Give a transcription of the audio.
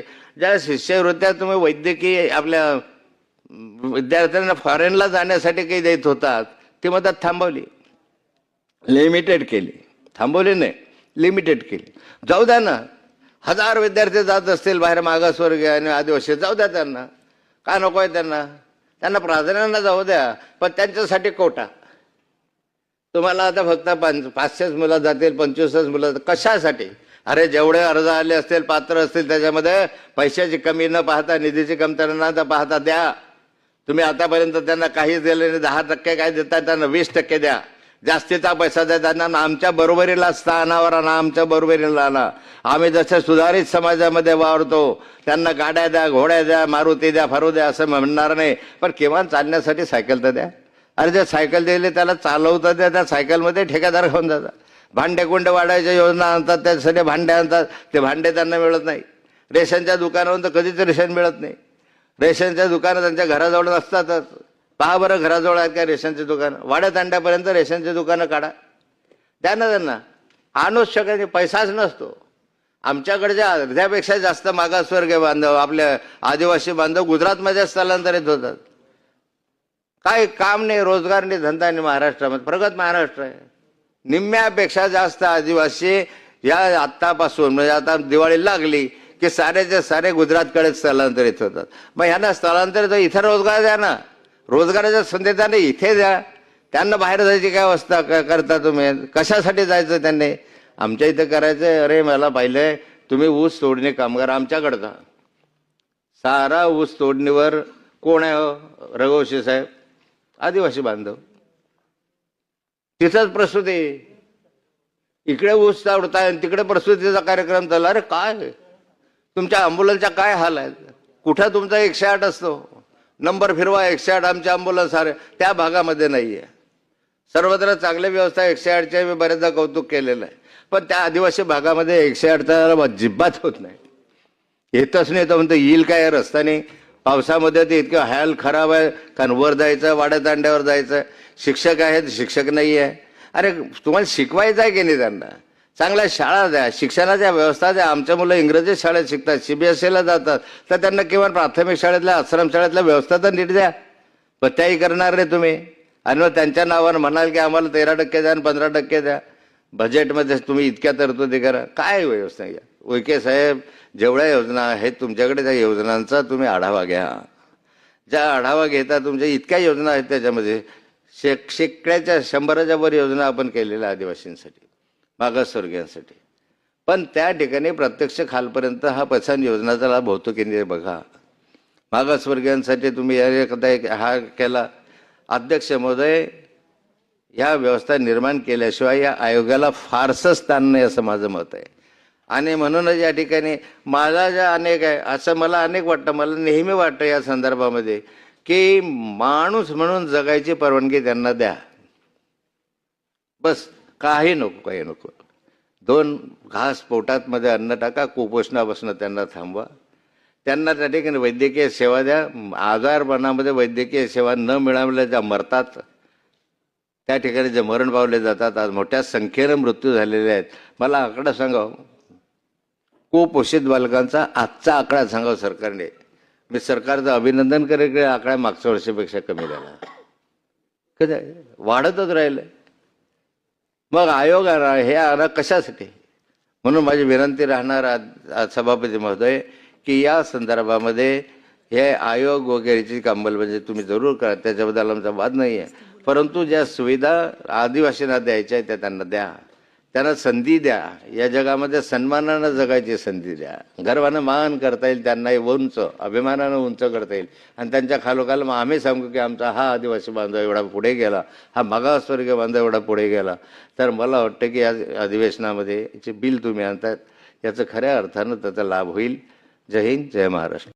ज्या शिष्यवृत्त्या तुम्ही वैद्यकीय आपल्या विद्यार्थ्यांना फॉरेनला जाण्यासाठी काही देत होतात ती मदत थांबवली. लिमिटेड केली. थांबवली नाही. लिमिटेड केली. जाऊ द्या ना. हजार विद्यार्थी जात असतील बाहेर मागासवर्गीय आणि आदिवासी जाऊ द्या त्यांना. का नको आहे त्यांना? त्यांना प्राधान्यानं जाऊ द्या पण त्यांच्यासाठी कोटा. तुम्हाला आता फक्त पाच पाचशेच मुलं जातील पंचवीसच मुलं कशासाठी? अरे जेवढे अर्ज आले असतील पात्र असतील त्याच्यामध्ये पैशाची कमी न पाहता निधीची कमतरता न पाहता द्या. तुम्ही आतापर्यंत त्यांना काहीच दिलं नाही. दहा टक्के काय देताय त्यांना वीस टक्के द्या. जास्तीचा पैसा द्या त्यांना ना आमच्या बरोबरीला स्थानावर आणा आमच्या बरोबरीला आणा. आम्ही जसे सुधारित समाजामध्ये वावरतो त्यांना गाड्या द्या घोड्या द्या मारुती द्या फरू द्या असं म्हणणार नाही. पण किमान चालण्यासाठी सायकल तर द्या. अरे जे सायकल दिली त्याला चालवता द्या त्या सायकलमध्ये ठेकेदार घेऊन जातात. भांडेकुंड वाढायच्या योजना आणतात त्यासाठी भांडे आणतात. ते भांडे त्यांना मिळत नाही. रेशनच्या दुकानावरून तर कधीच रेशन मिळत नाही. रेशनच्या दुकानं त्यांच्या घराजवळ नसतातच. पहा बरं घराजवळ आहेत का रेशनचे दुकान. वाड्यात अंड्यापर्यंत रेशनचे दुकानं काढा. द्या ना त्यांना. आणूच शकत नाही पैसाच नसतो. आमच्याकडच्या अर्ध्यापेक्षा जास्त मागासवर्गीय बांधव आपल्या आदिवासी बांधव गुजरातमध्ये स्थलांतरित होतात. काय काम नाही रोजगार नाही धंदा नाही महाराष्ट्रामध्ये. प्रगत महाराष्ट्र आहे. निम्म्यापेक्षा जास्त आदिवासी या आत्तापासून म्हणजे आता दिवाळी लागली की सारेचे सारे गुजरातकडे स्थलांतरित होतात. मग ह्यांना स्थलांतरित इथं रोजगार द्या ना. रोजगाराच्या संधी त्यांना इथे द्या. त्यांना बाहेर जायची काय अवस्था करता तुम्ही? कशासाठी जायचं त्यांनी? आमच्या इथं करायचं अरे मला पाहिलंय तुम्ही ऊस तोडणी कामगार आमच्याकडं का सारा ऊस तोडणीवर कोण आहे हो? रघुवंशी साहेब आदिवासी बांधव. तिथंच प्रसूती. इकडे ऊस चावडताय आणि तिकडे प्रसूतीचा कार्यक्रम चालला. अरे काय? तुमच्या अँब्युलन्सच्या काय हाल आहेत कुठं तुमचा एकशे आठ असतो? नंबर फिरवा एकशे आठ आमच्या अँब्युलन्स अरे त्या भागामध्ये नाही आहे सर्वत्र चांगली व्यवस्था एकशे आठचे मी बऱ्याचदा कौतुक केलेलं आहे. पण त्या आदिवासी भागामध्ये एकशे आठचा अजिबात होत नाही. येतच नाही. तर म्हणतो येईल काय रस्ता रस्त्याने? पावसामध्ये ते इतकं हॅल खराब आहे कारण वर जायचं वाड्या तांड्यावर जायचं. शिक्षक आहेत शिक्षक नाही आहे अरे तुम्हाला शिकवायचं आहे की नाही त्यांना? चांगल्या शाळा द्या शिक्षणाच्या व्यवस्था द्या. आमच्या मुलं इंग्रजी शाळेत शिकतात सीबीएसईला जातात. तर त्यांना किमान प्राथमिक शाळेतल्या आश्रम शाळेतल्या व्यवस्था तर नीट द्या. पण त्याही करणार नाही तुम्ही. आणि मग त्यांच्या नावानं म्हणाल की आम्हाला तेरा टक्के द्या आणि पंधरा टक्के द्या. बजेटमध्ये तुम्ही इतक्या तरतुदी करा. काय व्यवस्था घ्या उईके साहेब जेवढ्या योजना आहेत तुमच्याकडे त्या योजनांचा तुम्ही आढावा घ्या. ज्या आढावा घेता तुमच्या इतक्या योजना आहेत त्याच्यामध्ये शेक शेकड्याच्या शंभराच्या वर योजना आपण केलेल्या आदिवासींसाठी मागासवर्गीयांसाठी. पण त्या ठिकाणी प्रत्यक्ष खालपर्यंत हा पसंत योजनाचा लाभ होतो की नाही बघा. मागासवर्गीयांसाठी तुम्ही एखादा एकदा एक हा केला. अध्यक्ष महोदय या व्यवस्था निर्माण केल्याशिवाय या आयोगाला फारसं स्थान नाही असं माझं मत आहे. आणि म्हणूनच या ठिकाणी माझा ज्या अनेक आहे. असं मला अनेक वाटतं. मला नेहमी वाटतं या संदर्भामध्ये की माणूस म्हणून जगायची परवानगी त्यांना द्या. बस काही नको काही नको. दोन घास पोटात मध्ये अन्न टाका कुपोषणापासून त्यांना थांबवा. त्यांना त्या ठिकाणी वैद्यकीय सेवा द्या. आजारपणामध्ये वैद्यकीय सेवा न मिळाल्या ज्या मरतात त्या ठिकाणी जे मरण पावले जातात आज मोठ्या संख्येनं मृत्यू झालेले आहेत. मला आकडा सांगा हो. कुपोषित बालकांचा आजचा आकडा सांगा सरकारने. मी सरकारचं अभिनंदन करेल की आकडा मागच्या वर्षापेक्षा कमी झाला. कधी? वाढतच राहिलं. मग आयोग हे आला कशासाठी? म्हणून माझी विनंती राहणार आज- सभापती महोदय की या संदर्भामध्ये हे आयोग वगैरेची कामबल म्हणजे तुम्ही जरूर करा त्याच्याबद्दल आमचा वाद नाही आहे परंतु ज्या सुविधा आदिवासींना द्यायच्या आहेत त्या त्यांना द्या. त्यांना संधी द्या. या जगामध्ये सन्मानानं जगायची संधी द्या. गर्वानं मान करता येईल त्यांनाही उंच अभिमानानं उंच करता येईल. आणि त्यांच्या खालोखाल मग आम्ही सांगू की आमचा हा आदिवासी बांधव एवढा पुढे गेला. हा मागासवर्गीय बांधव एवढा पुढे गेला. तर मला वाटतं की या अधिवेशनामध्ये याचे बिल तुम्ही आणतात याचं खऱ्या अर्थानं त्याचा लाभ होईल. जय हिंद जय महाराष्ट्र.